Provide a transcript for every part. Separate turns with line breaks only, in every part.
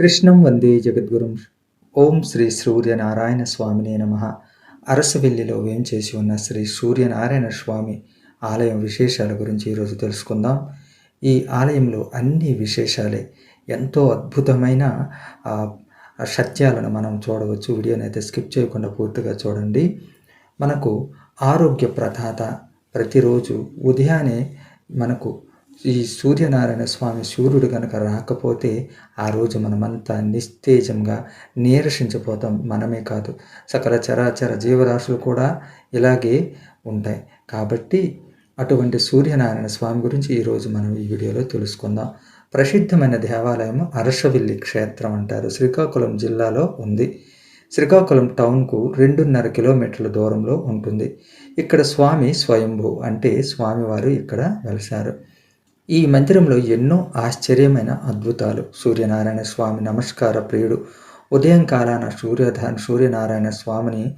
కృష్ణం వందే జగద్గురుం. ఓం శ్రీ సూర్యనారాయణ స్వామినే నమ. అరసవెల్లిలో వేంచేసి ఉన్న శ్రీ సూర్యనారాయణ స్వామి ఆలయం విశేషాల గురించి ఈరోజు తెలుసుకుందాం. ఈ ఆలయంలో అన్ని విశేషాలే ఎంతో అద్భుతమైన సత్యాలను మనం చూడవచ్చు. వీడియోని అయితే స్కిప్ చేయకుండా పూర్తిగా చూడండి. మనకు ఆరోగ్య ప్రధాత ప్రతిరోజు ఉదయాన్నే మనకు ఈ సూర్యనారాయణ స్వామి సూర్యుడు కనుక రాకపోతే ఆ రోజు మనమంతా నిస్తేజంగా నీరసించిపోతాం. మనమే కాదు సకల చరాచర జీవరాశులు కూడా ఇలాగే ఉంటాయి. కాబట్టి అటువంటి సూర్యనారాయణ స్వామి గురించి ఈరోజు మనం ఈ వీడియోలో తెలుసుకుందాం. ప్రసిద్ధమైన దేవాలయం అరసవిల్లి క్షేత్రం అంటారు. శ్రీకాకుళం జిల్లాలో ఉంది. శ్రీకాకుళం టౌన్కు రెండున్నర కిలోమీటర్ల దూరంలో ఉంటుంది. ఇక్కడ స్వామి స్వయంభూ అంటే స్వామివారు ఇక్కడ వెలిశారు. ఈ మందిరంలో ఎన్నో ఆశ్చర్యమైన అద్భుతాలు. సూర్యనారాయణ స్వామి నమస్కార ప్రియుడు. ఉదయం కాలాన సూర్యధ సూర్యనారాయణ స్వామిని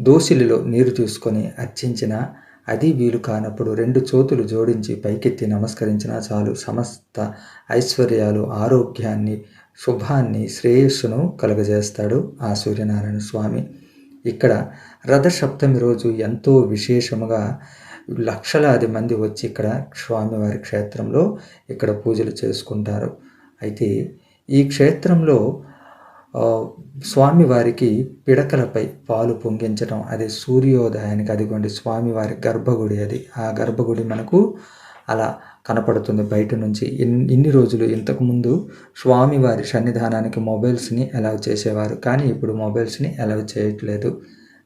దోసిలిలో నీరు తీసుకొని అర్చించిన అది వీలు కానప్పుడు రెండు చేతులు జోడించి పైకెత్తి నమస్కరించినా చాలు సమస్త ఐశ్వర్యాలు ఆరోగ్యాన్ని శుభాన్ని శ్రేయస్సును కలుగజేస్తాడు ఆ సూర్యనారాయణ స్వామి. ఇక్కడ రథసప్తమి రోజు ఎంతో విశేషముగా లక్షలాది మంది వచ్చి ఇక్కడ స్వామివారి క్షేత్రంలో ఇక్కడ పూజలు చేసుకుంటారు. అయితే ఈ క్షేత్రంలో స్వామివారికి పిడకలపై పాలు పొంగించడం అది సూర్యోదయానికి అదిగోండి స్వామివారి గర్భగుడి అది. ఆ గర్భగుడి మనకు అలా కనపడుతుంది బయట నుంచి. ఇన్ ఇన్ని రోజులు ఇంతకుముందు స్వామివారి సన్నిధానానికి మొబైల్స్ని అలౌ చేసేవారు. కానీ ఇప్పుడు మొబైల్స్ని అలౌ చేయట్లేదు.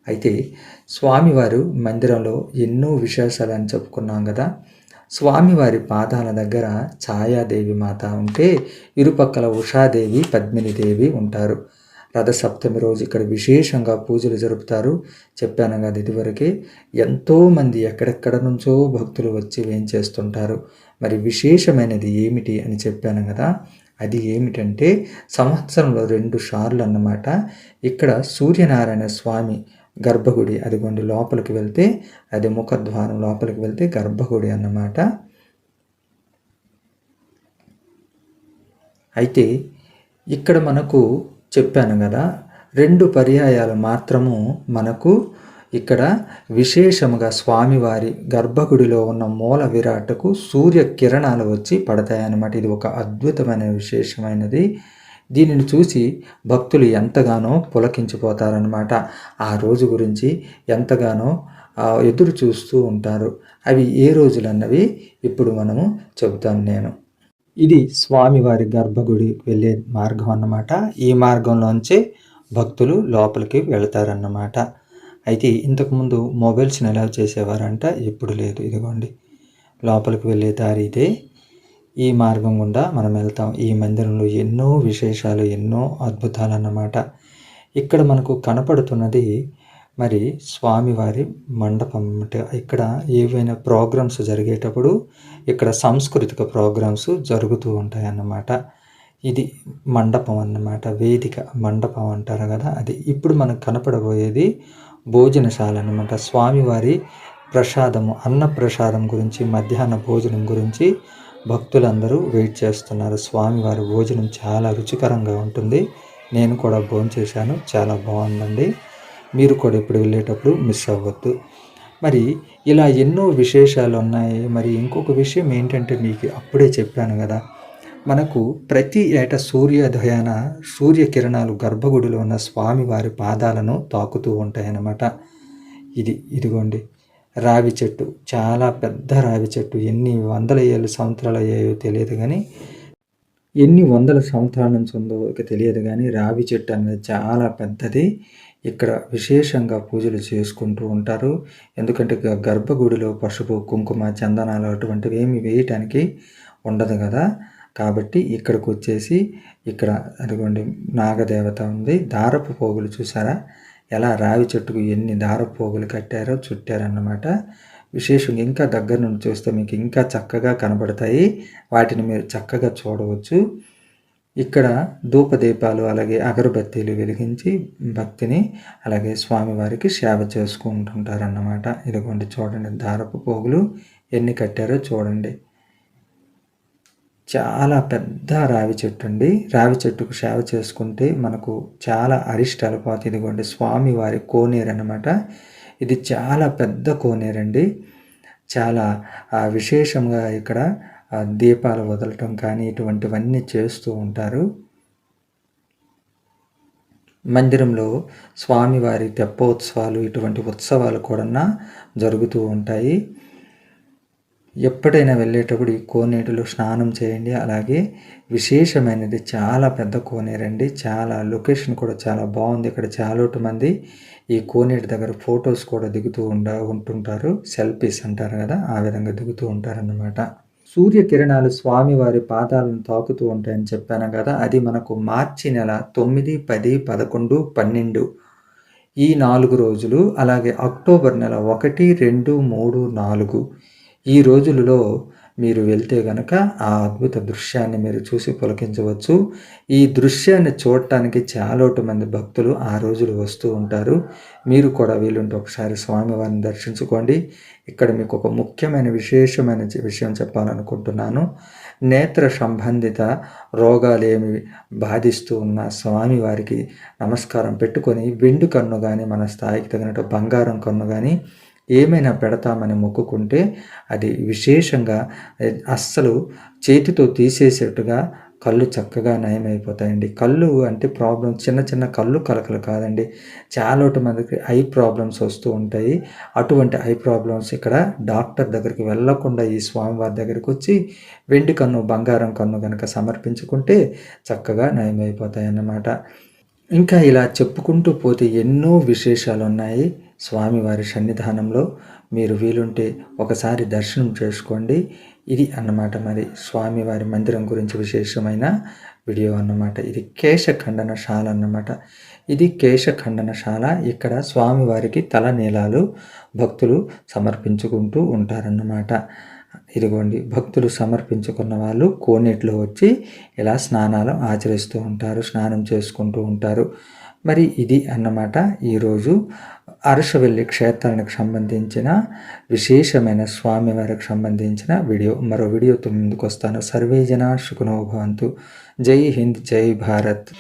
అయితే స్వామివారు మందిరంలో ఎన్నో విశేషాలని చెప్పుకున్నాం కదా. స్వామివారి పాదాల దగ్గర ఛాయాదేవి మాత ఉంటే ఇరుపక్కల ఉషాదేవి పద్మినిదేవి ఉంటారు. రథసప్తమి రోజు ఇక్కడ విశేషంగా పూజలు జరుపుతారు. చెప్పాను కదా ఇదివరకే ఎంతోమంది ఎక్కడెక్కడ నుంచో భక్తులు వచ్చి వేయించేస్తుంటారు మరి విశేషమైనది ఏమిటి అని చెప్పాను కదా. అది ఏమిటంటే సంవత్సరంలో రెండు సార్లు అన్నమాట. ఇక్కడ సూర్యనారాయణ స్వామి గర్భగుడి అదిగోండి లోపలికి వెళ్తే అది ముఖద్వారం లోపలికి వెళ్తే గర్భగుడి అన్నమాట. అయితే ఇక్కడ మనకు చెప్పాను కదా రెండు పర్యాయాలు మాత్రము మనకు ఇక్కడ విశేషముగా స్వామివారి గర్భగుడిలో ఉన్న మూల విరాటకు సూర్య కిరణాలు వచ్చి పడతాయన్నమాట. ఇది ఒక అద్భుతమైన విశేషమైనది. దీనిని చూసి భక్తులు ఎంతగానో పులకించిపోతారనమాట ఆ రోజు గురించి ఎంతగానో ఎదురు చూస్తూ ఉంటారు. అవి ఏ రోజులన్నవి? ఇప్పుడు మనము చెబుతాం నేను. ఇది స్వామివారి గర్భగుడి వెళ్ళే మార్గం అన్నమాట. ఈ మార్గంలోంచే భక్తులు లోపలికి వెళతారన్నమాట. అయితే ఇంతకుముందు మొబైల్స్ని ఎలా చేసేవారంట? ఇప్పుడు లేదు. ఇదిగోండి. లోపలికి వెళ్ళే దారి ఇదే. ఈ మార్గం గుండా మనం వెళ్తాం. ఈ మందిరంలో ఎన్నో విశేషాలు ఎన్నో అద్భుతాలు అన్నమాట ఇక్కడ మనకు కనపడుతున్నది మరి స్వామివారి మండపం అంటే ఇక్కడ ఏవైనా ప్రోగ్రామ్స్ జరిగేటప్పుడు ఇక్కడ సాంస్కృతిక ప్రోగ్రామ్స్ జరుగుతూ ఉంటాయి అన్నమాట ఇది మండపం అన్నమాట. వేదిక మండపం అంటారు కదా అది ఇప్పుడు మనకు కనపడబోయేది భోజనశాల అన్నమాట. స్వామివారి ప్రసాదము అన్న ప్రసాదం గురించి మధ్యాహ్న భోజనం గురించి భక్తులందరూ వెయిట్ చేస్తున్నారు. స్వామివారి భోజనం చాలా రుచికరంగా ఉంటుంది. నేను కూడా భోజనం చేశాను. చాలా బాగుందండి. మీరు కూడా ఇప్పుడు వెళ్ళేటప్పుడు మిస్ అవ్వద్దు. మరి ఇలా ఎన్నో విశేషాలు ఉన్నాయి. మరి ఇంకొక విషయం ఏంటంటే మీకు అప్పుడే చెప్పాను కదా. మనకు ప్రతి ఏటా సూర్యోదయాన సూర్యకిరణాలు గర్భగుడిలో ఉన్న స్వామివారి పాదాలను తాకుతూ ఉంటాయన్నమాట. ఇది ఇదిగోండి. రావి చెట్టు చాలా పెద్ద రావి చెట్టు. ఎన్ని వందల ఏళ్ళు సంవత్సరాలు అయ్యాయో తెలియదు కానీ ఎన్ని వందల సంవత్సరాల నుంచి ఉందో ఇక తెలియదు కానీ రావి చెట్టు అనేది చాలా పెద్దది. ఇక్కడ విశేషంగా పూజలు చేసుకుంటూ ఉంటారు. ఎందుకంటే గర్భగుడిలో పసుపు కుంకుమ చందనాలు అటువంటివి ఏమి వేయటానికి ఉండదు కదా. కాబట్టి ఇక్కడికి వచ్చేసి ఇక్కడ అదిగోండి నాగదేవత ఉంది. దారపు పోగులు చూసారా ఎలా రావి చెట్టుకు ఎన్ని దారపు పోగులు కట్టారో చుట్టారన్నమాట. విశేషంగా ఇంకా దగ్గర నుండి చూస్తే మీకు ఇంకా చక్కగా కనబడతాయి. వాటిని మీరు చక్కగా చూడవచ్చు. ఇక్కడ ధూపదీపాలు అలాగే అగరబత్తీలు వెలిగించి భక్తిని అలాగే స్వామివారికి సేవ చేసుకుంటుంటారన్నమాట. ఇదిగోండి చూడండి దారపు పోగులు ఎన్ని కట్టారో చూడండి. చాలా పెద్ద రావి చెట్టు అండి. రావి చెట్టుకు సేవ చేసుకుంటే మనకు చాలా అరిష్టాలు పోతాయి. ఇదిగోండి స్వామి వారి కోనేరు అనమాట ఇది చాలా పెద్ద కోనేరండి. చాలా విశేషంగా ఇక్కడ దీపాలు వదలటం కానీ ఇటువంటివన్నీ చేస్తూ ఉంటారు. మందిరంలో స్వామివారి తెప్పోత్సవాలు ఇటువంటి ఉత్సవాలు కూడా జరుగుతూ ఉంటాయి. ఎప్పుడైనా వెళ్ళేటప్పుడు ఈ కోనేటిలో స్నానం చేయండి. అలాగే విశేషమైనది చాలా పెద్ద కోనేరండి చాలా లొకేషన్ కూడా చాలా బాగుంది. ఇక్కడ చాలా మంది ఈ కోనేటి దగ్గర ఫొటోస్ కూడా దిగుతూ ఉండ ఉంటుంటారు. సెల్ఫీస్ అంటారు కదా ఆ విధంగా దిగుతూ ఉంటారన్నమాట. సూర్యకిరణాలు స్వామివారి పాదాలను తాకుతూ ఉంటాయని చెప్పాను కదా అది మనకు మార్చి నెల తొమ్మిది పది పదకొండు పన్నెండు ఈ నాలుగు రోజులు అలాగే అక్టోబర్ నెల ఒకటి రెండు మూడు నాలుగు ఈ రోజులలో మీరు వెళ్తే గనక ఆ అద్భుత దృశ్యాన్ని మీరు చూసి పులకించవచ్చు. ఈ దృశ్యాన్ని చూడటానికి చాలా మంది భక్తులు ఆ రోజులు వస్తూ ఉంటారు. మీరు కూడా వీలుంటే ఒకసారి స్వామివారిని దర్శించుకోండి. ఇక్కడ మీకు ఒక ముఖ్యమైన విశేషమైన విషయం చెప్పాలనుకుంటున్నాను. నేత్ర సంబంధిత రోగాలు ఏమి బాధిస్తూ ఉన్న స్వామివారికి నమస్కారం పెట్టుకొని వెండు కన్ను కానీ మన స్థాయికి తగినట్టు బంగారం కన్ను కానీ ఏమైనా పెడతామని మొక్కుకుంటే అది విశేషంగా అస్సలు చేతితో తీసేసేట్టుగా కళ్ళు చక్కగా నయమైపోతాయండి. కళ్ళు అంటే ప్రాబ్లం చిన్న చిన్న కళ్ళు కలకలు కాదండి. చాలా మందికి ఐ ప్రాబ్లమ్స్ వస్తూ ఉంటాయి. అటువంటి ఐ ప్రాబ్లమ్స్ ఇక్కడ డాక్టర్ దగ్గరికి వెళ్ళకుండా ఈ స్వామివారి దగ్గరికి వచ్చి వెండి కన్ను బంగారం కన్ను కనుక సమర్పించుకుంటే చక్కగా నయమైపోతాయి అన్నమాట ఇంకా ఇలా చెప్పుకుంటూ పోతే ఎన్నో విశేషాలు ఉన్నాయి స్వామివారి సన్నిధానంలో మీరు వీలుంటే ఒకసారి దర్శనం చేసుకోండి. ఇది అన్నమాట మరి స్వామివారి మందిరం గురించి విశేషమైన వీడియో అన్నమాట. ఇది కేశ ఖండనశాల అన్నమాట. ఇది కేశ ఖండనశాల ఇక్కడ స్వామివారికి తల నీలాలు భక్తులు సమర్పించుకుంటూ ఉంటారన్నమాట. ఇదిగోండి భక్తులు సమర్పించుకున్న వాళ్ళు కోనేట్లో వచ్చి ఇలా స్నానాలు ఆచరిస్తూ ఉంటారు స్నానం చేసుకుంటూ ఉంటారు. మరి ఇది అన్నమాట ఈరోజు అరసవెల్లి క్షేత్రానికి సంబంధించిన విశేషమైన స్వామివారికి సంబంధించిన వీడియో. మరో వీడియోతో ముందుకు వస్తాను సర్వేజన సుఖనోభవంతు జై హింద్ జై భారత్.